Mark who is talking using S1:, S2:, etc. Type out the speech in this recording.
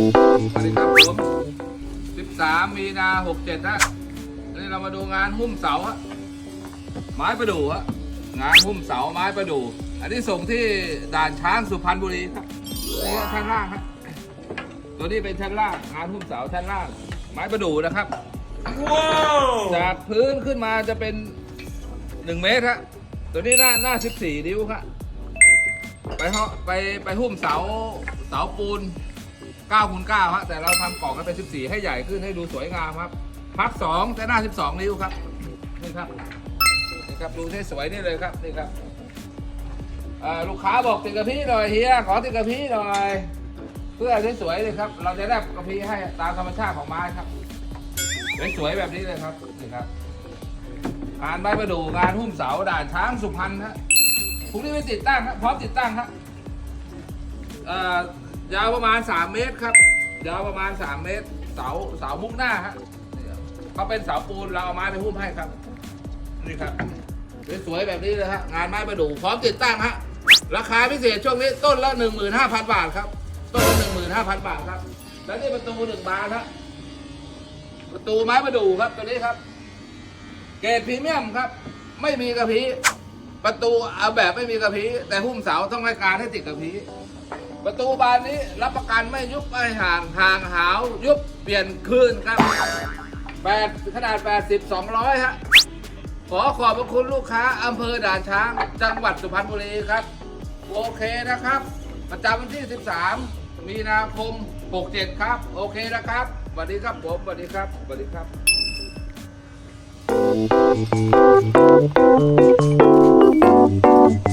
S1: สวัสดีครับผม13 มีนา 67นะอันนี้เรามาดูงานหุ้มเสาฮะไม้ประดู่ฮะงานหุ้มเสาไม้ประดู่อันนี้ส่งที่ด่านช้างสุพรรณบุรีครับนี่ฮะชั้นล่างฮะตัวนี้เป็นชั้นล่างงานหุ้มเสาชั้นล่าง ไม้ประดู่นะครับ
S2: ว้าว
S1: จากพื้นขึ้นมาจะเป็น 1 เมตรฮะตัวนี้หน้าหน้า 14 นิ้วครับไปเหาะไปไปหุ้มเสาเสาปูน 9คูณ9ฮะแต่เราทำกล่องให้เป็น 14 ให้ใหญ่ขึ้นให้ดูสวยงามครับ พัก2แต่หน้า 12 นิ้วครับ นี่ครับ นี่ครับ ดูให้สวยนี่เลยครับ นี่ครับลูกค้าบอกติดกระพี้หน่อยเฮีย ขอติดกระพี้หน่อย เพื่อให้สวยเลยครับ เราจะได้กระพี้ให้ตามธรรมชาติของไม้ครับ สวยๆแบบนี้เลยครับ นี่ครับงานใบประดู่งานหุ้มเสาด่านช้างสุพรรณฮะพรุ่งนี้ไปติดตั้งครับพร้อมติดตั้งครับเอ่อ ยาวประมาณ 3 เมตรครับ ยาวประมาณ 3 เมตร เสาเสามุกหน้าฮะเขาเป็นเสาปูนเราเอาไม้ไปหุ้มให้ครับ นี่ครับสวยๆแบบนี้เลยฮะงานไม้ประดู่พร้อมติดตั้งฮะราคาพิเศษช่วงนี้ต้นละ 15,000 บาทครับ ต้นละ 15,000 บาทครับ แล้วนี่ประตูหนึ่งบานฮะประตูไม้ประดู่ครับตัวนี้ครับ เกรดพรีเมียมครับ ไม่มีกระพี้ประตูเอาแบบไม่มีกระพี้แต่หุ้มเสาต้องให้การให้ติดกระพี้ ประตูบานนี้รับประกันไม่ยุบไม่ห่างห่างหาว ยุบเปลี่ยนคืนครับแปดขนาด 80 200 ฮะ ขอขอบพระคุณลูกค้าอำเภอด่านช้าง จังหวัดสุพรรณบุรีครับ โอเคนะครับ ประจำวันที่ 13 มีนาคม 67 ครับ โอเคนะครับสวัสดีครับผมสวัสดีครับสวัสดีครับ
S2: Thank